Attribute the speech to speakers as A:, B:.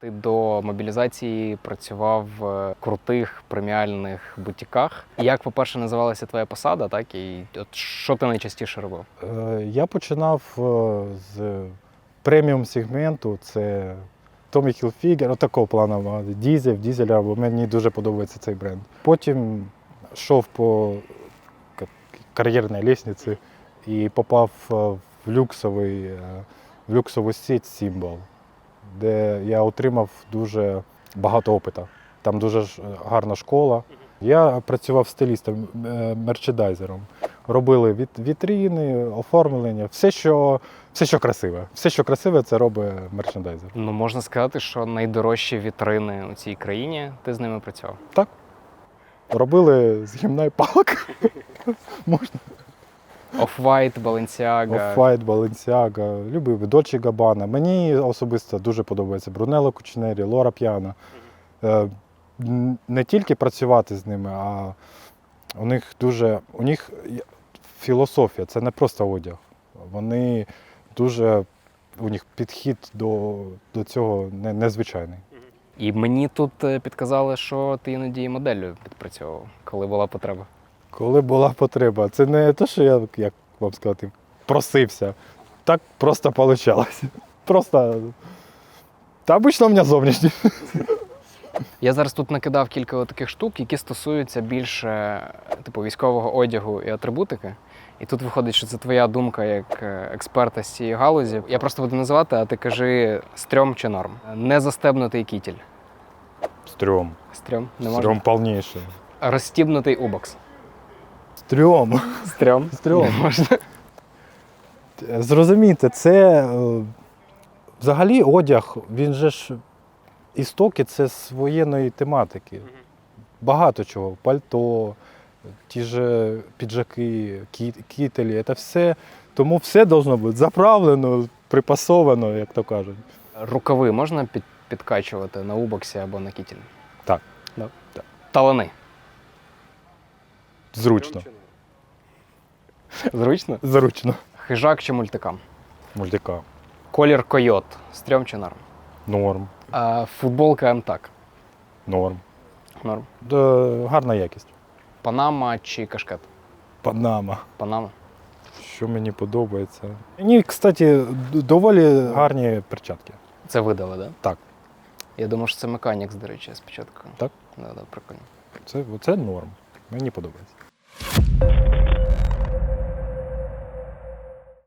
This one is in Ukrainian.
A: Ти до мобілізації працював в крутих преміальних бутіках. Як, по-перше, називалася твоя посада, так і от що ти найчастіше робив?
B: Е, Я починав е, з преміум сегменту, це Tommy Hilfiger, отакого плану, дізель, дізеля, бо мені дуже подобається цей бренд. Потім йшов по кар'єрній лестниці і попав е, в люксовий, в люксову сеть Symbol, де я отримав дуже багато опиту. Там дуже гарна школа. Я працював стилістом, е, мерчендайзером. Робили від, вітріни, оформлення, все що, все, що красиве. Все, що красиве, це робить мерчендайзер.
A: Ну можна сказати, що найдорожчі вітрини у цій країні ти з ними працював. Так.
B: Робили з гімна і палок. Можна.
A: Off-White, Balenciaga.
B: Off-White, Balenciaga, любив Dolce Gabbana. Мені особисто дуже подобається Брунелло Кучнері, Лора П'яна. Е, Не тільки працювати з ними, а у них дуже у них філософія, це не просто одяг. Вони дуже у них підхід до, до цього не- незвичайний.
A: І мені тут е, підказали, що ти іноді і моделлю підпрацьовував, коли була потреба.
B: Коли була потреба, це не те, що я, як вам сказати, просився. Так просто вийшло. Просто. Та обично у мене зовнішні.
A: Я зараз тут накидав кілька таких штук, які стосуються більше типу військового одягу і атрибутики. І тут виходить, що це твоя думка як е, експерта з цієї галузі. Я просто буду називати, а ти кажи стрьом чи норм. Незастебнутий кітіль.
B: Стрьом.
A: Стрьом не можна.
B: Стрьом повніший.
A: Розстібнутий убокс.
B: Стрьом.
A: Стрьом.
B: Стрьом.
A: Не можна.
B: Зрозумійте, це е, взагалі одяг, він же ж істоки це з воєнної тематики. Багато чого. Пальто, ті ж піджаки, кітелі, це все. Тому все должно бути заправлено, припасовано, як то кажуть.
A: Рукави можна під, підкачувати на убоксі або на кітілі?
B: Так.
A: Да.
B: Так.
A: Талани.
B: Зручно.
A: Зручно?
B: Зручно.
A: Хижак чи мультикам?
B: Мультика.
A: Колір койот. Стрьом чи норм?
B: Норм.
A: А, футболка МТАК.
B: Норм.
A: Норм.
B: Д- гарна якість.
A: Панама чи кашкет?
B: Панама.
A: Панама.
B: Що мені подобається. Мені, кстати, д- доволі гарні перчатки.
A: Це видали, да?
B: Так.
A: Я думав, що це механікс, до речі, спочатку.
B: Так.
A: Да, да, прикольно.
B: Це, це норм. Мені подобається. you